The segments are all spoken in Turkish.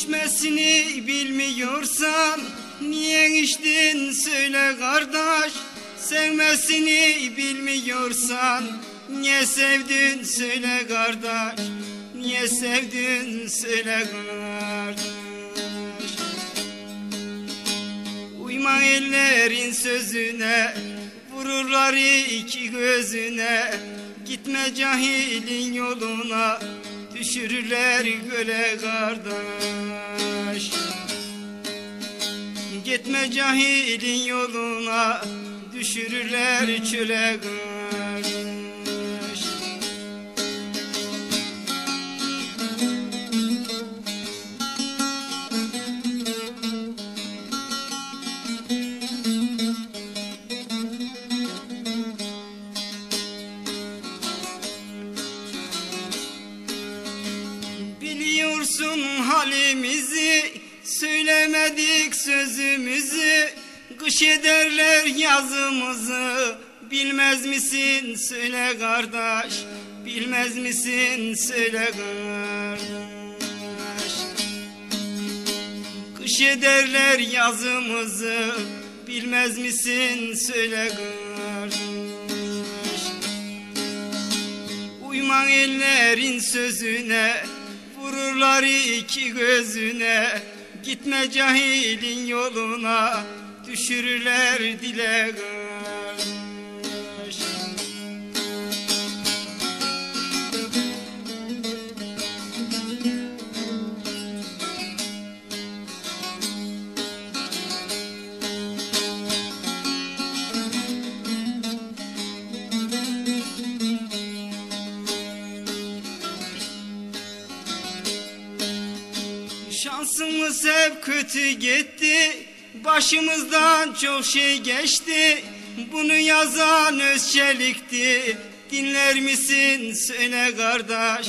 İçmesini bilmiyorsan niye içtin? Söyle kardeş Sevmesini bilmiyorsan niye sevdin? Söyle kardeş Niye sevdin? Söyle kardeş. Uyma ellerin sözüne Vururlar iki gözüne. Gitme cahilin yoluna Düşürürler göle kardeş. Gitme cahilin yoluna Düşürürler çöle kardeş Biliyorsun halimizi Söylemedik sözümüzü. Kış ederler yazımızı Bilmez misin? Söyle kardeş Bilmez misin? Söyle kardeş. Kış ederler yazımızı Bilmez misin? Söyle kardeş. Uyma ellerin sözüne Vururlar iki gözüne Gitme cahilin yoluna Düşürürler dile Şansımız hep kötü gitti. Başımızdan çok şey geçti. Bunu yazan Özçelik'ti. Dinler misin söyle kardeş.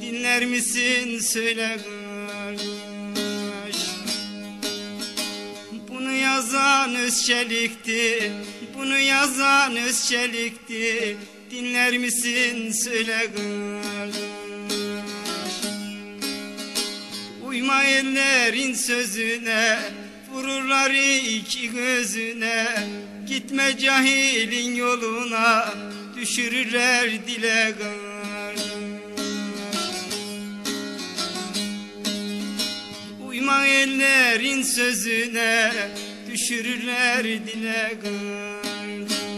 Dinler misin söyle kardeş. Bunu yazan Özçelik'ti. Bunu yazan Özçelik'ti. Dinler misin söyle kardeş Uyma ellerin sözüne Vururlar iki gözüne. Gitme cahilin yoluna Düşürürler dile kardeş Uyma ellerin sözüne Düşürürler dile kardeş